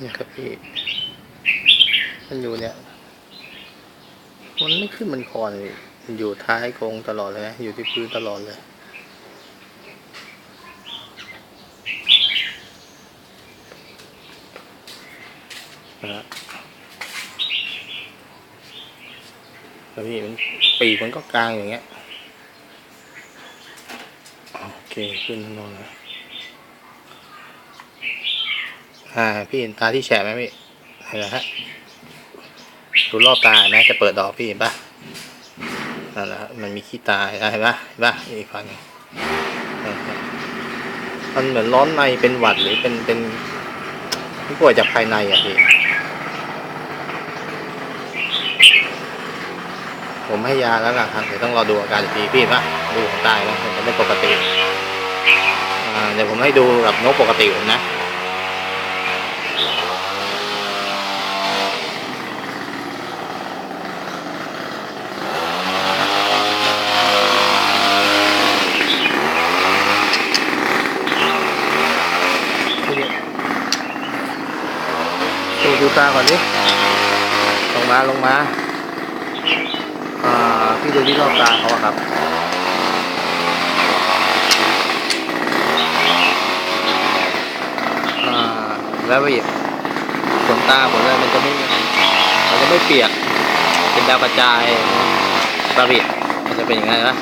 เนี่ยครับพี่ มันอยู่เนี่ย มันไม่ขึ้นมันคอเลยมันอยู่ท้ายกรงตลอดเลยนะอยู่ที่พื้นตลอดเลยนะฮะแล้วพี่มันปีกมันก็กลางอย่างเงี้ย โอเค ขึ้นนอนแล้ว อ่า พี่เห็นตาที่แฉะไหมพี่เห็นไหมฮะดูรอบตาเห็นะจะเปิดดอกพี่เห็นปะนั่นแหละมันมีขี้ตาเห็นปะเห็นปะเห็นปะอีกฝั่งมันเหมือนร้อนในเป็นหวัดหรือเป็นเป็นผู้ป่วยจากภายในอะพี่ผมให้ยาแล้วนะครับเดี๋ยวต้องรอดูอาการอีกทีพี่เห็นปะดูของตายนะมันจะไม่ปกติเดี๋ยวผมให้ดูกับนกปกติผมนะ ดูดูตาก่อนดิลงมาลงมาอ่าพี่ดูที่รอบตาเขาครับอ่าแล้วอีกขนตาขนอะไรมันจะไม่มันจะไม่เปียก เป็นดาวกระจายบาบิมันจะเป็นอย่างนั้นะ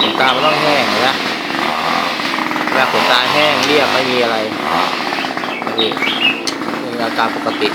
ขนตามันต้องแห้งนะเวลาขนตาแห้งเรียบไม่มีอะไรนี่นี่อาการปก nagkakape.